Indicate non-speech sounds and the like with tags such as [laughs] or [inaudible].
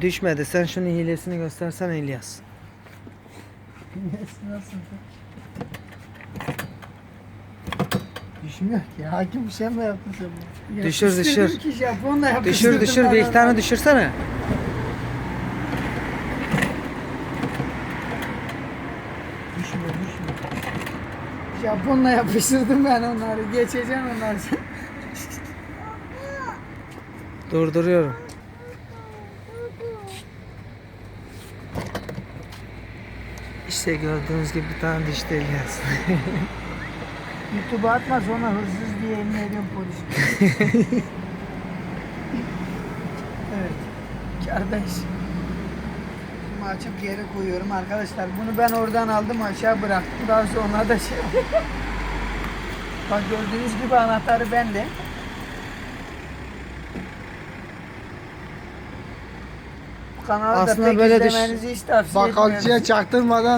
Düşmedi. Sen şunun hilesini göstersen İlyas. Nasıl? Düşmüyor ki. Hakim bir şey mi yaptın sen? bunu? Düşür, Yapıştırdım düşür. Ki Japonla yapıştırdım Düşür düşür ben bir iki tane onları. düşürsene. Düşmüyor düşmüyor. Japonla yapıştırdım ben onları. Geçeceğim onları. [laughs] Durduruyorum. İşte gördüğünüz gibi bir tane düştü İlyas. [laughs] YouTube'a atma sonra hırsız diye emin ediyorum polis. [laughs] evet. Kardayız. Bunu açıp geri koyuyorum arkadaşlar. Bunu ben oradan aldım aşağı bıraktım. Daha sonra da şey. [laughs] Bak gördüğünüz gibi anahtarı bende. Bu kanalı da Aslında pek böyle izlemenizi hiç tavsiye Bakalcıya etmiyorum. çaktırmadan